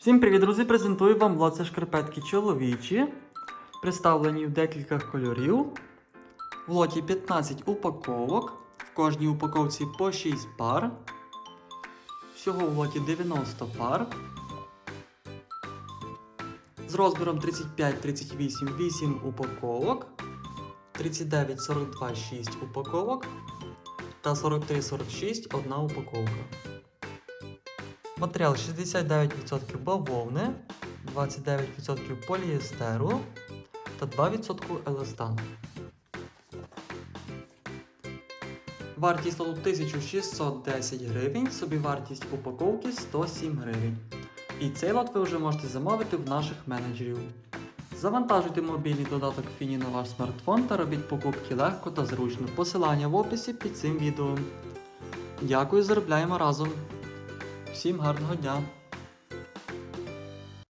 Всім привіт, друзі! Презентую вам лоце шкарпетки чоловічі, представлені в декілька кольорів. В лоті 15 упаковок, в кожній упаковці по 6 пар. Всього в лоті 90 пар. З розміром 35-38 8 упаковок, 39-42 6 упаковок та 43-46 1 упаковка. Матеріал 69% бавовни, 29% поліестеру та 2% еластану. Вартість лоту 1610 гривень, собівартість упаковки 107 гривень. І цей лот ви вже можете замовити в наших менеджерів. Завантажуйте мобільний додаток Фіні на ваш смартфон та робіть покупки легко та зручно. Посилання в описі під цим відео. Дякую, заробляємо разом! Всім гарного дня!